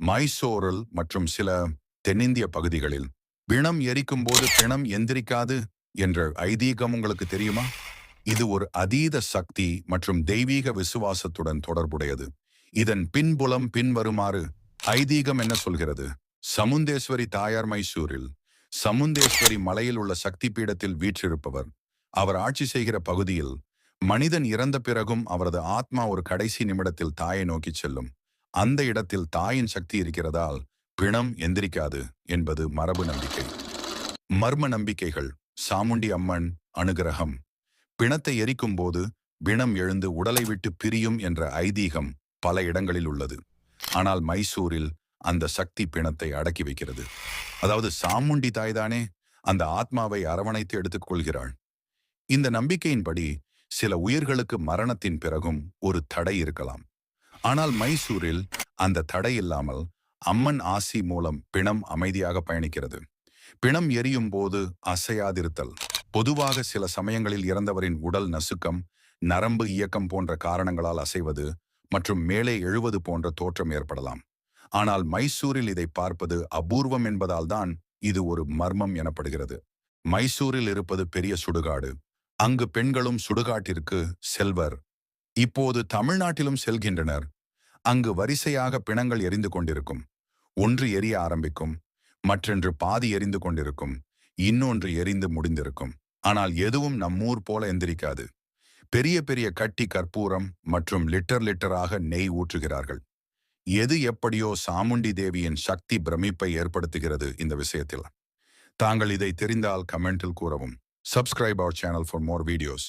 மைசோரல் மற்றும் சில தென்னிந்திய பகுதிகளில் பிணம் எரிக்கும் போது பிணம் எந்திரிக்காது என்ற ஐதீகம் உங்களுக்கு தெரியுமா? இது ஒரு அதீத சக்தி மற்றும் தெய்வீக விசுவாசத்துடன் தொடர்புடையது. இதன் பின்புலம் பின்வருமாறு ஐதீகம் என்ன சொல்கிறது? சமுந்தேஸ்வரி தாயார் மைசூரில் சமுந்தேஸ்வரி மலையில் உள்ள சக்தி பீடத்தில் வீற்றிருப்பவர். அவர் ஆட்சி செய்கிற பகுதியில் மனிதன் இறந்த பிறகும் அவரது ஆத்மா ஒரு கடைசி நிமிடத்தில் தாயை நோக்கி செல்லும். அந்த இடத்தில் தாயின் சக்தி இருக்கிறதால் பிணம் எந்திரிக்காது என்பது மரபு நம்பிக்கை. மர்ம நம்பிக்கைகள் சாமுண்டி அம்மன் அனுகிரகம். பிணத்தை எரிக்கும் போது பிணம் எழுந்து உடலை விட்டு பிரியும் என்ற ஐதீகம் பல இடங்களில் உள்ளது. ஆனால் மைசூரில் அந்த சக்தி பிணத்தை அடக்கி வைக்கிறது. அதாவது சாமுண்டி தாய்தானே அந்த ஆத்மாவை அரவணைத்து எடுத்துக் கொள்கிறாள் இந்த நம்பிக்கையின்படி சில உயிர்களுக்கு மரணத்தின் பிறகும் ஒரு தடை இருக்கலாம். ஆனால் மைசூரில் அந்த தடை இல்லாமல் அம்மன் ஆசி மூலம் பிணம் அமைதியாக பயணிக்கிறது. பிணம் எரியும் போது அசையாதிருத்தல். பொதுவாக சில சமயங்களில் இறந்தவரின் உடல் நசுக்கம் நரம்பு இயக்கம் போன்ற காரணங்களால் அசைவது மற்றும் மேலே எழுவது போன்ற தோற்றம் ஏற்படலாம். ஆனால் மைசூரில் இதை பார்ப்பது அபூர்வம் என்பதால் தான் இது ஒரு மர்மம் எனப்படுகிறது. மைசூரில் இருப்பது பெரிய சுடுகாடு. அங்கு பெண்களும் சுடுகாட்டிற்கு செல்வர். இப்போது தமிழ்நாட்டிலும் செல்கின்றனர். அங்கு வரிசையாக பிணங்கள் எரிந்து கொண்டிருக்கும். ஒன்று எரிய ஆரம்பிக்கும். மற்றொன்று பாதி எரிந்து கொண்டிருக்கும். இன்னொன்று எரிந்து முடிந்திருக்கும். ஆனால் எதுவும் நம்மூர் போல எந்திரிக்காது. பெரிய பெரிய கட்டி கற்பூரம் மற்றும் லிட்டர் லிட்டராக நெய் ஊற்றுகிறார்கள். எது எப்படியோ சாமுண்டி தேவியின் சக்தி பிரமிப்பை ஏற்படுத்துகிறது இந்த விஷயத்தில். தாங்கள் இதை தெரிந்தால் கமெண்டில் கூறவும். Subscribe our channel for more videos